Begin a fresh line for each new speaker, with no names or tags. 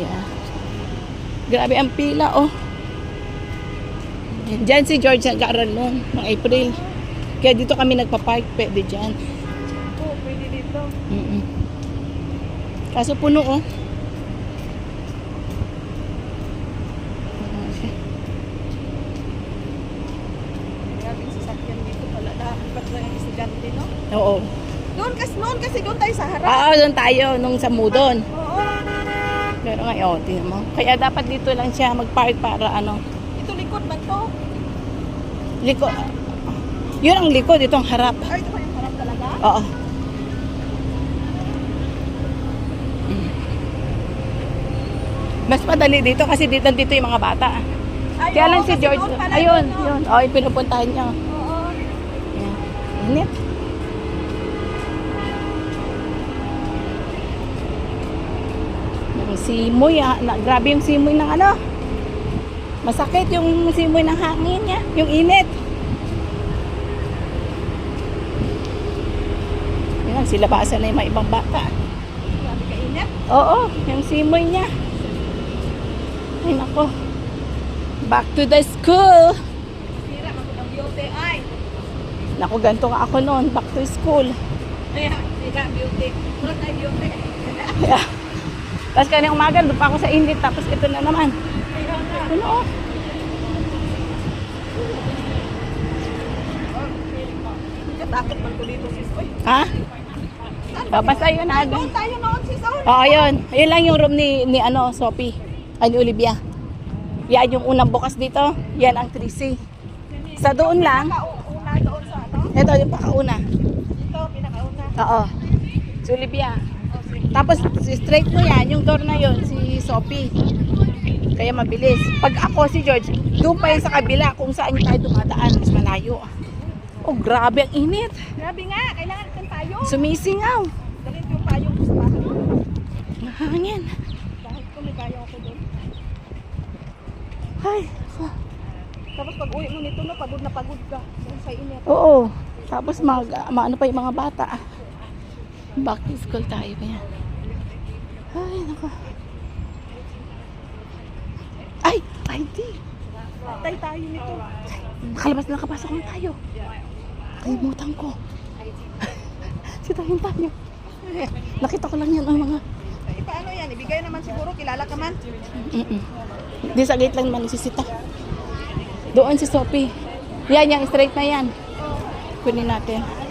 Yeah. Grabe ang pila, oh. Diyan si George nag-aaral noon, noong April. Kaya dito kami nagpa-park, pwede dyan.
Oo, pwede dito.
Mm-mm. Kaso puno, oh. Oo.
Doon kasi, noon kasi doon tayo sa harap.
Oo, doon tayo, nung sa Mudon.
Oo.
Pero ngayon, tingnan mo. Kaya dapat dito lang siya mag-park para ano,
Ito likod man to.
liko. Yun ang likod, ito ang harap.
Ay, ito pa yung harap talaga?
Oo. Mas madali dito kasi dito dito yung mga bata.
Ay,
Kaya lang si George, ayun, yun. Oh, pinupuntahan niya.
Oo.
Yan. Init. Yung simoy, ah, na, grabe yung simoy ng ano. Masakit yung simoy ng hangin niya, yung init. Yan, sila basa na yung mga ibang bata.
Grabe kainit.
Oo, yung simoy niya. Ay, nako. Back to the school.
Sira, magod ang beauty. Ay.
Naku, ganito nga ako noon. Back to school.
Ayan, sira, beauty. Murag tayo beauty.
Yeah. Tapos kanina umaga, doon pa ako sa init. Tapos ito na naman. Ano oh?
Katakot man ko dito, sis.
Ha? Basta yun
Ay,
agad.
doon tayo noon, sis. Oh.
Oo, yun. Ayun lang yung room ni, ni ano, Sophie. Ay, ni Olivia. Yan yung unang bukas dito. Yan ang 3C. Sa doon lang.
Pinakauna doon sa ano?
Ito yung pakauna.
Ito, pinakauna.
Oo. Si Olivia. Tapos si straight mo yan, yung door na yun, si Sophie. Kaya mabilis. Pag ako si George, doon pa yun sa kabila kung saan tayo dumadaan, mas malayo. Oh, grabe ang init.
Grabe nga, kailangan natin tayo.
Sumisingaw.
Dalhin yung payong ko sa bahay.
Mahangin.
Kahit kung may payong ako doon.
Ay.
Tapos pag uwi mo nito, no, pagod na pagod ka. Dahil sa init.
Oo. Tapos mag, maano pa yung mga bata. Back to school tayo. Yan. Ay, nako. Ay, ID.
Patay tayo nito.
Nakalabas na nakapasok na tayo. Kalimutan ko. si tayo tayo. Nakita ko lang yan ang mga...
Eh, paano yan? Ibigay naman siguro, kilala ka man.
Di sa gate lang naman nagsisita. Doon si Sophie. Yan, yung straight na yan. Kunin natin.